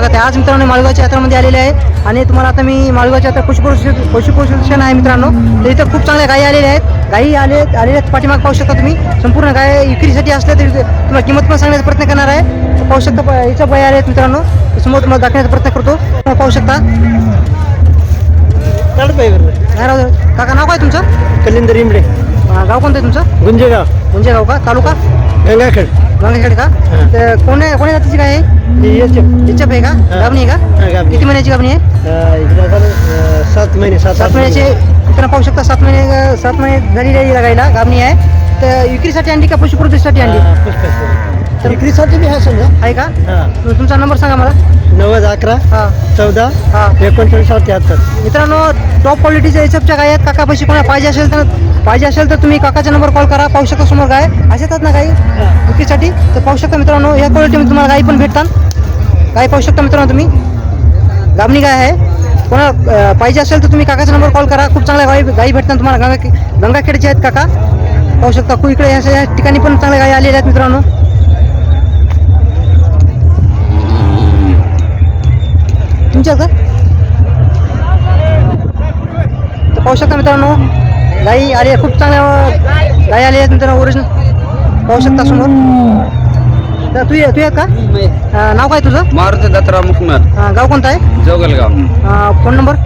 स्वागत आहे. आज मित्रांनो माळगावच्या यात्रामध्ये आलेले आहे. आणि तुम्हाला आता मी माळगावच्या यात्रा पशु प्रदर्शन पशु प्रदर्शन आहे मित्रांनो. तर इथं खूप चांगल्या गायी आलेल्या आहेत. गायी आले आलेल्या आहेत पाठीमाग पाहू शकता तुम्ही. संपूर्ण गाय विक्रीसाठी असल्या तरी तुम्हाला किंमत पण सांगण्याचा प्रयत्न करणार आहे. पाहू शकता याच्या बाई आले आहेत मित्रांनो. तर समोर तुम्हाला दाखवण्याचा प्रयत्न करतो. पाहू शकता. काका नाव काय तुमचं? कलिंदर इमडे. गाव कोणतं आहे तुमचं? गुंजेगाव. म्हणजे गाव का? तालुका? गंगाखेड. गंगाखेड का? तर कोण्या कोण्या जातीची गाय आहे? आहे का? गाबणी आहे का. किती महिन्याची गाबणी आहे? सात महिने सात महिन्याचे मित्रांनो पाहू शकता? सात महिने सात महिने झालेली आहे गायला गाबणी आहे. तर विक्रीसाठी आणली का? पशुप्रदूषसाठी आणली? विक्रीसाठी बी आहे समजा आहे का? हा. तु- तुमचा नंबर सांगा मला. नव्वद अकरा हा. चौदा हा. एकोणचाळीस अठ्याहत्तर मित्रांनो टॉप क्वालिटीच्या एचपच्या गाय आहेत. काका पैसे कोणा पाहिजे असेल तर पाहिजे असेल तर तुम्ही काकाचा नंबर कॉल करा. पाहू शकता समोर गाय. असे येतात ना गाई? विक्रीसाठी तर पाहू शकता मित्रांनो या क्वालिटीमध्ये तुम्हाला गाई पण भेटतात. गाय पाहू शकता मित्रांनो तुम्ही. गाबणी गाय आहे. कोणा अं, पाहिजे असेल तर तुम्ही काकाचा नंबर कॉल करा. खूप चांगल्या गाई गाई भेटतात तुम्हाला. गंगा गंगाखेडचे आहेत काका. पाहू शकता. खूप इकडे या या ठिकाणी पण चांगल्या गाई आलेल्या आहेत मित्रांनो. तुमच्या का तर पाहू शकता मित्रांनो गाई आली खूप चांगल्या गाई आली आहेत मित्रांनो ओरिजिनल पाहू शकता समोर. तर तू तू येत का? नाव काय तुझं? मारुती दत्तराव मुकनर गाव कोणतं आहे? जोगलगाव. Phone number?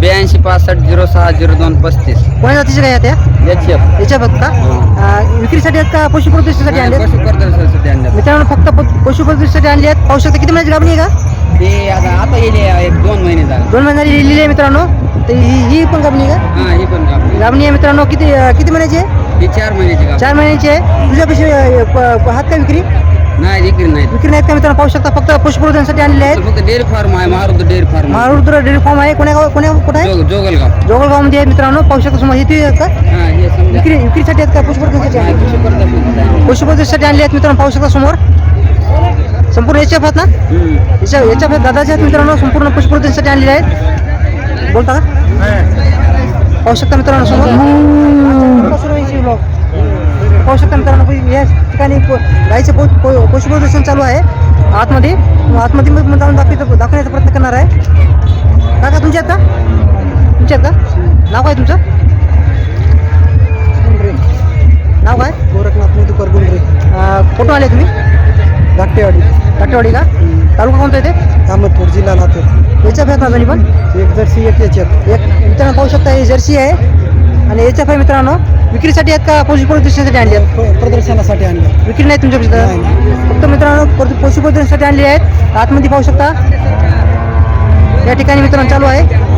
ब्याऐंशी पासष्ट झिरो सहा झिरो दोन पस्तीस. जातीच्या गाई आहेत त्या? याच्या बघ का. अं, विक्रीसाठी आहेत का? आहेत? पशुप्रदर्शनासाठी आणलं मित्रांनो फक्त प- पशुप्रदर्शनासाठी आणली आहेत पाहू शकता किती महिन्याची गाबणी आहे का? ते आता आता गेले एक दोन महिने झाले. दोन महिन्याची लिहिलेली आहे मित्रांनो. तर ही ही पण गाबणी आहे हा ही पण कापली का गाबणी आहे मित्रांनो. किती अं, किती महिन्याची आहे? ही चार महिन्याची चार महिन्याची आहे. तुझ्या पैसे हात का विक्री? नाही विक्री नाही विक्री नाहीत का मित्रांनो? पाहू शकता फक्त पशुप्रदर्शनासाठी आणलेले आहेत. फक्त डेअरी फार्म आहे Maruti dairy farm मारुद्र dairy farm आहे. कोण्या गाव कोण्या कुठे आहे? जोग जोगलगाव जोगलगावमध्ये आहे मित्रांनो. पाहू शकता समोर इथे आहेत का? हा हे समजा. विक्री विक्रीसाठी आहेत का? आणले पशुप्रदर्शनासाठी आहे. पशुप्रदर्शनासाठी आणले आहेत मित्रांनो. पाहू शकता समोर. संपूर्ण याच्या आहेत ना. याच्या याच्या दादाचे आहेत मित्रांनो संपूर्ण पशुप्रदर्शनासाठी आणलेले आहेत. बोलता का? पाहू शकता मित्रांनो समोर. पाहू शकता मित्रांनो या ठिकाणी प- गाईचं पो- पो- पशुप्रदर्शन चालू आहे. आतमध्ये आतमध्ये मी जाऊन दाखवतो दाखवण्याचा प्रयत्न करणार आहे. काका तुमच्या का तुमच्या का नाव काय तुमचं? नाव काय? गोरखनाथ मधुकर गुंडरे. अं, कुठून आले तुम्ही? धाकटेवाडी काटेवाडी का? तालुका कोणता येते अहमदपूर जिल्हा लातूर. याच्या आहेत ना दोन्ही पण? एक जर्सी एक याच्यात. एक मित्रांनो पाहू शकता ही जर्सी आहे. आणि याच्या आहे मित्रांनो विक्रीसाठी आहेत का पशु प्रदर्शनासाठी आणली आहेत? प- प्रदर्शनासाठी आणलं विक्री नाही तुमच्या फक्त मित्रांनो पशु प्रदर्शनासाठी आणली आहेत. आतमध्ये पाहू शकता. या ठिकाणी मित्रांनो चालू आहे.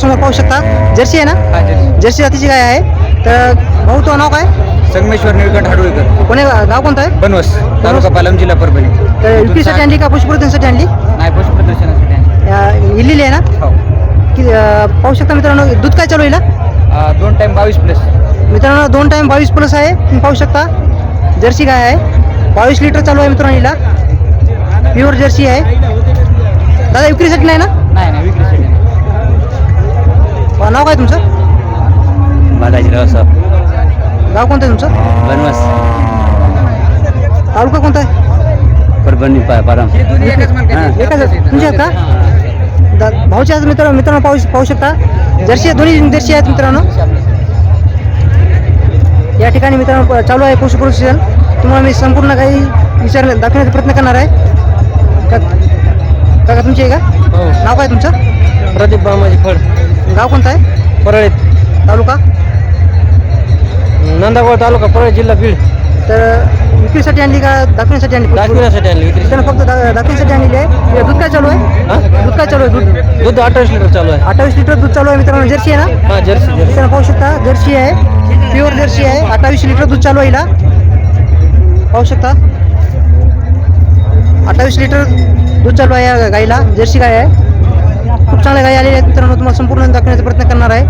समोर पाहू शकता. जर्सी आहे ना? जर्सी. जातीची गाय आहे. तर भाऊ तो नाव काय? संगमेश्वर निळकंठ हाडोळकर. कोणी गाव कोणतं आहे? बनवस तालुका पालम जिल्हा परभणी. तर विक्रीसाठी आणली का? पशुप्रदर्शनासाठी आणली? नाही पशुप्रदर्शनासाठी आणली. अं, इल्लेली आहे ना? हो. की अं, पाहू शकता मित्रांनो दूध काय चालू आहे दोन टाइम बावीस प्लस मित्रांनो दोन टाइम बावीस प्लस आहे. तुम्ही पाहू शकता. जर्सी गाय आहे. बावीस लिटर चालू आहे मित्रांनो हिला. प्युअर जर्सी आहे. दादा विक्रीसाठी नाही ना? नाही नाही विक्रीसाठी नाही. नाव काय तुमचं? बालाजीराव साहेब गाव कोणतं आहे तुमचं? बनवस. तालुका कोणता आहे? परभणी पारम. एकाच तुमचे आहेत. का? दा- भाऊचे आहेत मित्र मित्रांनो पाहू पाहू शकता? जर्सी आहे, दोन्ही जर्सी आहेत मित्रांनो. या ठिकाणी मित्रांनो प- चालू आहे पशु प्रदर्शन तुम्हाला मी संपूर्ण काही विचार दाखवण्याचा प्रयत्न करणार आहे. का काका तुमची आहे का? हो. नाव काय तुमचं? प्रदीप बामाजी फड. गाव कोणतं आहे? परळीत. तालुका? नंदागोळ तालुका परळी जिल्हा बीड. तर विक्रीसाठी आणली का दाखवण्यासाठी आणली? दाखविण्यासाठी आणली विक्री मित्रांनो फक्त दा- दाखवण्यासाठी आणलेली आहे. हे दूध काय चालू आहे? हा? दूध काय चालू आहे दूध? दूध अठ्ठावीस लिटर चालू आहे. अठ्ठावीस लिटर दूध चालू आहे मित्रांनो जर्सी आहे ना? हा जर्सी जर्सी. मित्रांनो पाहू शकता जर्सी आहे प्युअर जर्सी आहे अठ्ठावीस लिटर दूध चालू आहे हिला. पाहू शकता. अठ्ठावीस लिटर दूध चालू आहे या गाईला जर्सी गाय आहे. खूप चांगल्या गाई आलेल्या आहेत मित्रांनो तुम्हाला संपूर्ण दाखवण्याचा प्रयत्न करणार आहे.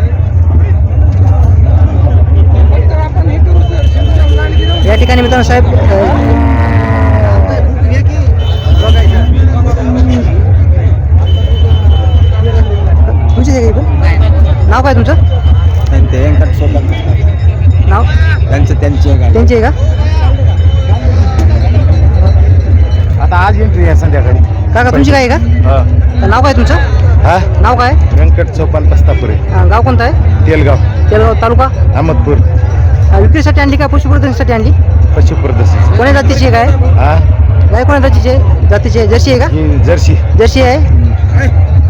या ठिकाणी मित्रांनो साहेब नाव काय तुमचं? नाव? त्यांचं त्यांची त्यांची आहे का? आता आज एंट्री आहे संध्याकाळी. का तुमची काय आहे का? नाव काय तुमचं? हा? नाव काय? व्यंकट चौपाल पस्तापुरे अं, गाव कोणतं आहे? तेलगाव. तेलगाव तालुका? अहमदपूर. अं, विक्रीसाठी आणली का? पशुप्रदर्शनासाठी आणली? पशुप्रदर्शन. कोण्या जातीची आहे काय हा? गाय कोण्या जातीची आहे? जातीची आहे. जर्सी आहे का? ही जर्सी. जर्सी आहे?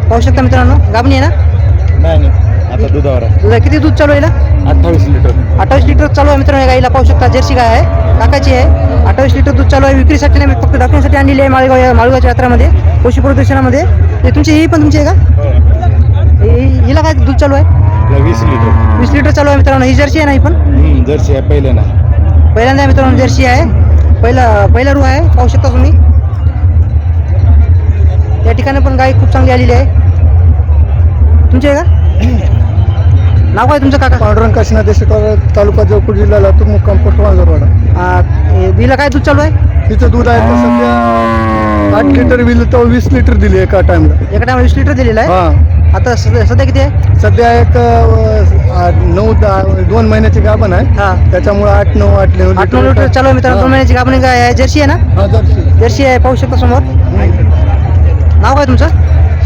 पाहू शकता मित्रांनो गाबणी आहे ना? नाही नाही. आता दुधावर आहे. दुधा किती दूध चालू आहे ना अठ्ठावीस लिटर. अठ्ठावीस लिटर चालू आहे मित्रांनो या गाईला. पाहू शकता जर्सी गाय आहे. काकाची आहे. अठ्ठावीस लिटर दूध चालू आहे. विक्रीसाठी नाही फक्त दाखवण्यासाठी आणलेली आहे माळेगाव या माळेगावच्या यात्रामध्ये पशु प्रदर्शनामध्ये हे तुमची ही पण तुमची आहे का? हि- हिला काय दूध चालू आहे? वीस लिटर. वीस लिटर चालू आहे मित्रांनो. ही जर्सी आहे ना ही पण? हम्म, जर्सी आहे पहिले ना पहिल्यांदा मित्रांनो जर्सी आहे. पहिला पहिला रू आहे पाहू शकता तुम्ही. या ठिकाणी पण गाय खूप चांगली आलेली आहे. तुमची आहे का? नाव काय तुमचं काका? पांडुरंग काशीनाथ देशेकर तालुका जळपूर जिल्हा लातूर मुक्काम पोस्ट वाजरवाडा आ, हे बिला काय दूध चालू आहे? तिचं दूध आहे तर सध्या. आठ लिटर दिलं तर वीस लिटर दिली एका टाइमला एका टायमा वीस लिटर दिलेलं आहे? हा. आता सध्या सध्या किती आहे? सध्या एक अं, नऊ दहा दोन महिन्याची गाभण आहे. हा. त्याच्यामुळे आठ नऊ आठ नऊ आठ नऊ लिटर चालू आहे मित्रांनो. दोन महिन्याची गाभणी गाय आहे जर्सी आहे ना? हा जर्सी. जर्सी आहे पाहू शकता समोर. नाव काय तुमचं?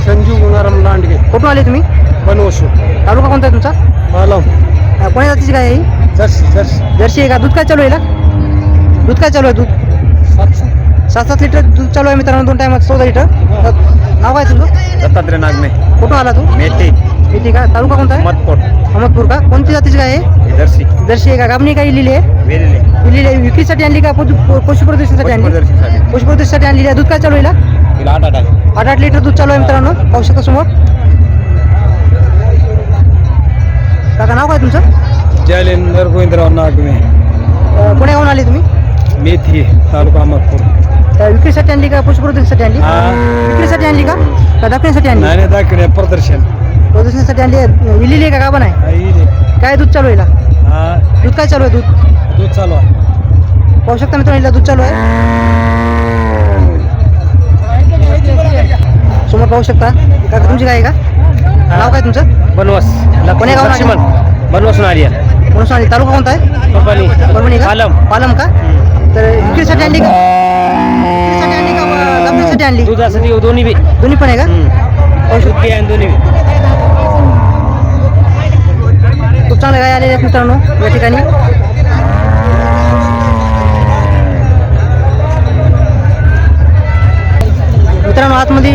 संजीव गुणाराम लांडगे. कुठून आले तुम्ही? बनवशो तालुका कोणता आहे तुमचा? पालम. आ, कोण्या जातीची गाय आहे ही? Jersey Jersey. जर्सी आहे का? दूध काय चालू आहे हिला? दूध काय चालू आहे दूध? सात सात लिटर दूध चालू आहे मित्रांनो दोन टायमात चौदा लिटर तर नाव काय तुझं दत्तात्रय नागमे. कुठून आला तू? मेटे. किती का? तालुका कोणता आहे? मतकोट अहमदपूर का? कोणती जातीची गाय आहे? जर्सी. जर्सी आहे का? गाबणी काय लिहिली आहे? वेलेले. लिहिली आहे. विक्रीसाठी आणली का? पशु पशु प्रदर्शनासाठी आणली? पशु प्रदर्शनासाठी आणलेली आहे दूध काय चालू आहे हिला? तिला आठ आठ आहे. आठ आठ लिटर दूध चालू आहे मित्रांनो. पाहू शकता समोर. काका नाव काय तुमचं? जयलेंदर गोविंदराव नागमे. अं, पुण्याहून आले तुम्ही? मेथी तालुका अहमदपूर. विक्रीसाठी आणली का? पशु प्रदर्शनासाठी आणली? हा. विक्रीसाठी आणली का? का दाखवण्यासाठी आणली? नाही नाही दाखवणे प्रदर्शन. प्रदर्शनासाठी आणली आहे. आहे का? गाभण आहे? हा, इले. काय दूध चालू आहे हिला? हा, दूध काय चालू आहे दूध? दूध चालू आहे. पाहू शकता मित्रांनो हिला दूध चालू आहे. समोर पाहू शकता. काका तुमची काय आहे का? नाव काय तुमचं? बनवास. कोण्या गावाला लक्ष्मण बनवास आर्या म्हणून सांगितलं तालुका कोणता आहे? परभणी. का? पालम. पालम का? तर विक्रीसाठी आणली का? विक्रीसाठी आणली का? दाखवण्यासाठी आणली दुधासाठी दोन्ही बी. दोन्ही पण आहे का? आणि दोन्ही बी. खूप चांगल्या गाय आलेल्या आहेत मित्रांनो या ठिकाणी. मित्रांनो आतमध्ये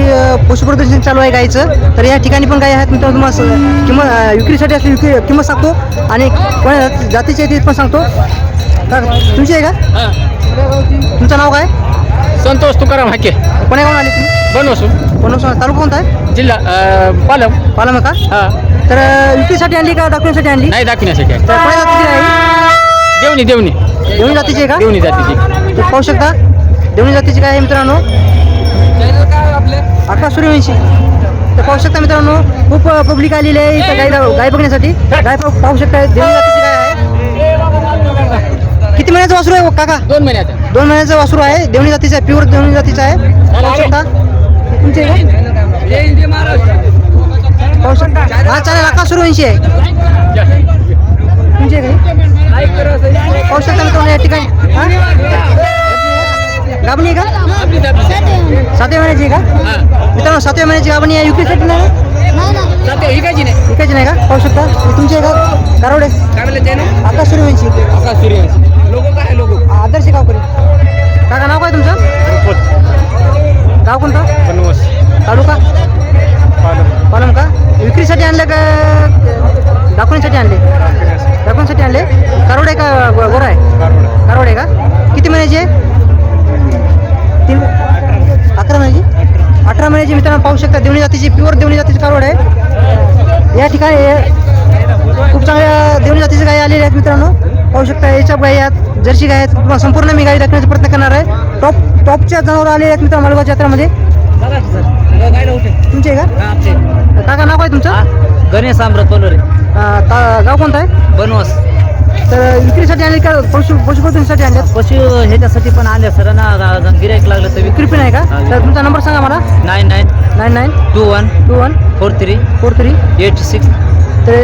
पशुप्रदर्शन चालू आहे गायचं. तर या ठिकाणी पण गाय आहेत मित्रांनो तुम्हाला किंमत विक्रीसाठी असली विक्री किंमत सांगतो आणि कोण्या जाती- जातीची आहे ते पण सांगतो. तुमची आहे का? तुमचं नाव काय? संतोष तुकाराम हाके. कोण्या गावून आले तुम्ही? बनवासू बनवून तालुका कोणता आहे? जिल्हा अं, पालम. पालम आहे का? हा. तर विक्रीसाठी आणली का दाखवण्यासाठी आणली? नाही दाखवण्यासाठी आहे. तर कोण्या जातीची आहे? देवणी देवणी. देवणी जातीची आहे का? देवणी जातीची. तुम्ही पाहू शकता. देवणी जातीची गाय आहे मित्रांनो? अठरा सूर्यवंशी. तर पाहू शकता मित्रांनो खूप पब्लिक आलेली आहे इथं गाय गाय बघण्यासाठी. गाय पाहू पाहू शकता देवणी जातीची गाय किती महिन्याचं वासरू आहे हो काका? दोन महिन्यात दोन महिन्याचं वासरू आहे. देवणी जातीचं आहे प्युअर देवणी जातीचं आहे. पाहू शकता? तुमचे? पाहू शकता? हा चालेल अकरा सूर्यवंशी आहे. तुमचे आहे का पाहू शकता मित्रांनो या ठिकाणी? गाभणी आहे का? सातव्या महिन्याची आहे का? मित्रांनो सातव्या महिन्याची गाभणी आहे. नाही ना? हिकायची नाही. विकायची नाही का? पाहू शकता. तुमची आहे का कारवडे काय म्हणलं ना आकाश सूर्यवंशी आकाश सूर्यवंशी लोक काय लोक? आदर्श गावकरी. काका नाव काय तुमचं? गाव कोणतं? बनवास. तालुका? पालम. पालम का? विक्रीसाठी आणले का? दाखवण्यासाठी आणले? दाखवण्यासाठी. आणले? कारवडे का गो- गोरा आहे? कारवाडा कारवडे का? किती महिन्याची आहे? तीन अकरा महिन्याची? अठरा महिन्याची मित्रांनो पाहू शकता देवणी जातीची प्युअर देवणी जातीची कारवड आहे. या ठिकाणी खूप चांगल्या देवणी जातीची गायी आलेल्या आहेत मित्रांनो. पाहू शकता याच्या गायी आहेत जर्सी गाय आहेत. तुम्हाला संपूर्ण मी गाई दाखवण्याचा प्रयत्न करणार आहे. टॉप टॉपच्या जनावर आलेले आहेत मित्रांनो मालगावच्या यात्रामध्ये. तुमचे आहे का काका नाव काय तुमचं? गणेश अमृत ता- गाव कोणतं आहे? बनवास. तर विक्रीसाठी आणले का? पशु पशुप्रतीसाठी आणले पशु ह्याच्यासाठी पण आले सर ना गिरायक लागलं तर विक्री पण आहे का? तर तुमचा नंबर सांगा मला. Nine nine nine nine two one two one four three four three eight six तर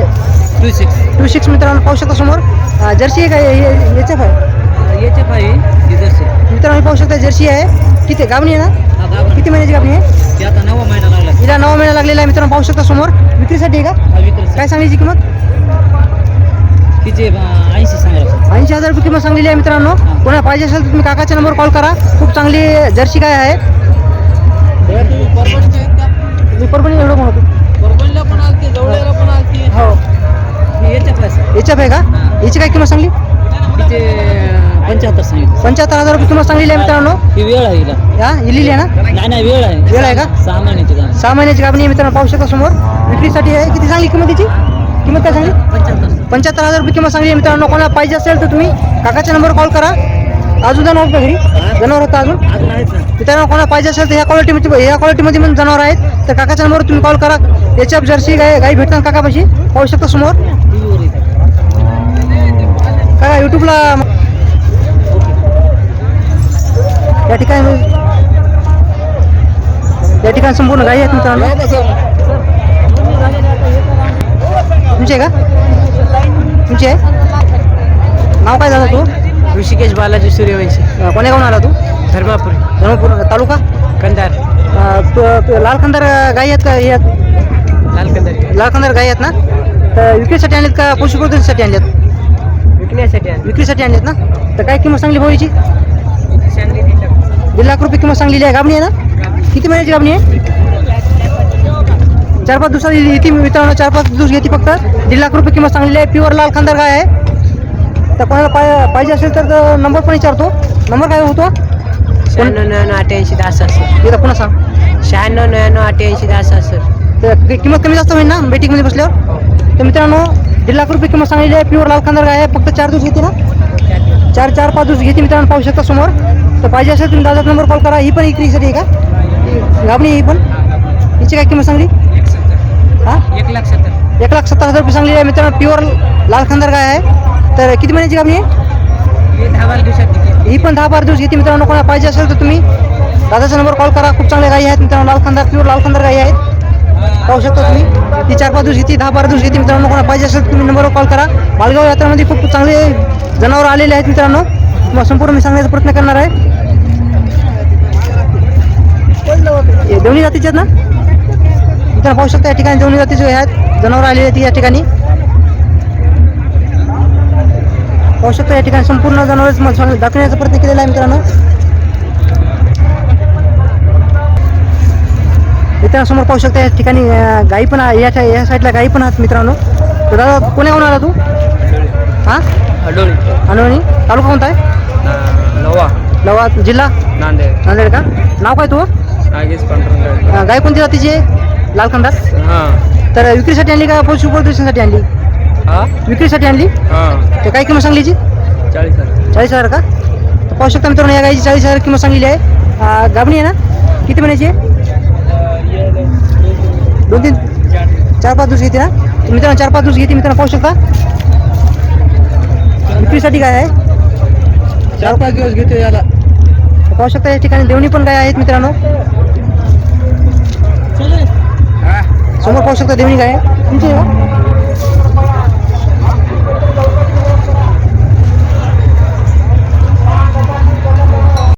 टू सिक्स टू सिक्स मित्रांनो पाहू शकता समोर. अं, जर्सी आहे का? एफ आहे याचे पाहिजे डिझर्सचे मित्रांनो पाहू शकता जर्सी आहे. किती गावणी आहे ना? हा गाभण किती महिन्याची गावणी आहे? ते आता नवा महिना लागला. हिला नवा महिना लागलेला आहे मित्रांनो पाहू शकता समोर. विक्रीसाठी आहे का? हा विक्री काय सांगलीची किंमत? तिचे ऐंशी ऐंशी हजार रुपये किंमत सांगलेली आहे मित्रांनो. कोणाला पाहिजे असेल तर तुम्ही काकाच्या नंबर कॉल करा. खूप चांगली जर्सी काय आहे. परभणी एवढं म्हणतो परभणीला पण आलती जवळला पण हो. याच्या पास एच एफ आहे का? याची काय किंमत सांगली? पंच्याहत्तर सांगितलं. पंच्याहत्तर हजार रुपये किंमत सांगलेली आहे मित्रांनो. ही वेळ आहे या? इलेली आहे ना? नाही नाही वेळ आहे. वेळ आहे का? सहा महिन्याची सहा महिन्याची आहे मित्रांनो पाहू शकता समोर. विक्रीसाठी आहे. किती सांगली किंमत त्याची किंमत काय सांगली? पंच्याहत्तर. पंच्याहत्तर हजार रुपये किंमत सांगली मित्रांनो. कोणाला पाहिजे असेल तर तुम्ही काकाच्या नंबर कॉल करा. अजून जनावर होतं घरी? जनावर होतं अजून? अजून आहेच ना मित्रांनो कोणाला पाहिजे असेल तर ह्या क्वालिटीमध्ये ह्या क्वालिटीमध्ये पण जनावर आहेत. तर काकाच्या नंबरवर तुम्ही कॉल करा. याच्या जर्सी गाय गाई भेटतात काकापाशी? पाहू शकता समोर. काका यूट्यूबला या ठिकाणी या ठिकाणी संपूर्ण गाई आहेत मित्रांनो. तुमची आहे का? तुमची आहे? नाव काय झालं तू? ऋषिकेश बालाजी सूर्यवंशी. अं, कोण्या गावून आला तू? धर्मापुरी. धर्मपूर तालुका? कंदार अं, लाल खंदार गाई आहेत का? हे आहेत? लाल कंदार लाल खंदार गाई आहेत ना? तर विक्रीसाठी आणलेत का? पशुप्रदूषणासाठी आणल्यात विकण्यासाठी विक्रीसाठी आणलेत ना? तर काय किंमत सांगली भाऊची दीड लाख रुपये. किंमत सांगलेली आहे. गाबणी आहे ना? किती महिन्याची गाबणी आहे? चार पाच दिवसात येते मित्रांनो. चार पाच दिवस घेते फक्त. दीड लाख रुपये किंमत सांगलेली आहे. प्युअर लाल खंदार गाय आहे. तर कोणाला पाय पाहिजे असेल तर नंबर पण विचारतो. नंबर काय होतो? शहाण्णव नव्याण्णव अठ्याऐंशी दहा सहासष्ट एकदा पुन्हा सांग. शहाण्णव नव्याण्णव अठ्याऐंशी दहा सहासष्ट तर कि- किंमत कमी जास्त होईल ना बेटिंगमध्ये बसल्यावर? तर मित्रांनो दीड लाख रुपये किंमत सांगलेली आहे. प्युअर लाल गाय आहे. फक्त चार दिवस घेते ना. चार चार पाच दिवस घेते मित्रांनो पाहू शकता समोर. तर पाहिजे असेल तुम्ही दादाचा नंबर कॉल करा. ही पण इकरीसाठी आहे का? गाबणी ही पण. हिची काय किंमत सांगली? हां? एक लाख सत्तर. एक लाख सत्तर हजार रुपये सांगली आहे मित्रांनो. प्युअर लाल खंदार गाय आहे. तर किती महिन्याची गाबणी आहे हे? ही पण दहा बारा दिवस घेते मित्रांनो. कोणाला पाहिजे असेल तर तुम्ही दादाचा नंबर कॉल करा. खूप चांगल्या गाई आहेत मित्रांनो. लाल खंदार प्युअर लाल खंदार गाई आहेत. पाहू शकता तुम्ही. ती चार पाच दिवस घेते दहा बारा दिवस घेते मित्रांनो. कोणाला पाहिजे असेल तर तुम्ही नंबरवर कॉल करा. मालगाव यात्रामध्ये खूप चांगले जनावर आलेले आहेत मित्रांनो. तुम्हाला संपूर्ण मी सांगण्याचा प्रयत्न करणार आहे. दोन्ही जातीचे आहेत ना? मित्रांनो पाहू शकता या ठिकाणी दोन्ही जातीचे आहेत. जनावर आलेले आहेत या ठिकाणी. पाहू शकता या ठिकाणी संपूर्ण जनावर दाखवण्याचा प्रयत्न केलेला आहे मित्रांनो. मित्रांनो समोर पाहू शकता या ठिकाणी गाई पण. या या साईडला गाई पण आहेत मित्रांनो. तर दादा कोण्याहून आला तू? हां? अडोळी अनवणी तालुका कोणता आहे? नवा लवा. जिल्हा? नांदेड. नांदेड का? नाव काय तू? नागेश गाय कोणती जातीची आहे? लाल हां. तर विक्रीसाठी आणली का पशु प्रदर्शनासाठी आणली? हा? विक्रीसाठी आणली? हां. तर काय किंमत सांगली याची? चाळीस हजार. चाळीस हजार का? तर पाहू शकता मित्रांनो या गायची चाळीस हजार किंमत सांगलेली आहे. अं, गाभणी आहे ना? किती महिन्याची आहे? दोन तीन चार पाच दिवस घेते ना? तर मित्रांनो चार पाच दिवस घेते. मित्रांनो पाहू शकता. विक्रीसाठी काय आहे? चार पाच दिवस घेते याला. तर पाहू शकता या ठिकाणी देवणी पण गाय आहेत मित्रांनो? समोर पाहू शकता देवणी गाय आहे. तुमची आहे का?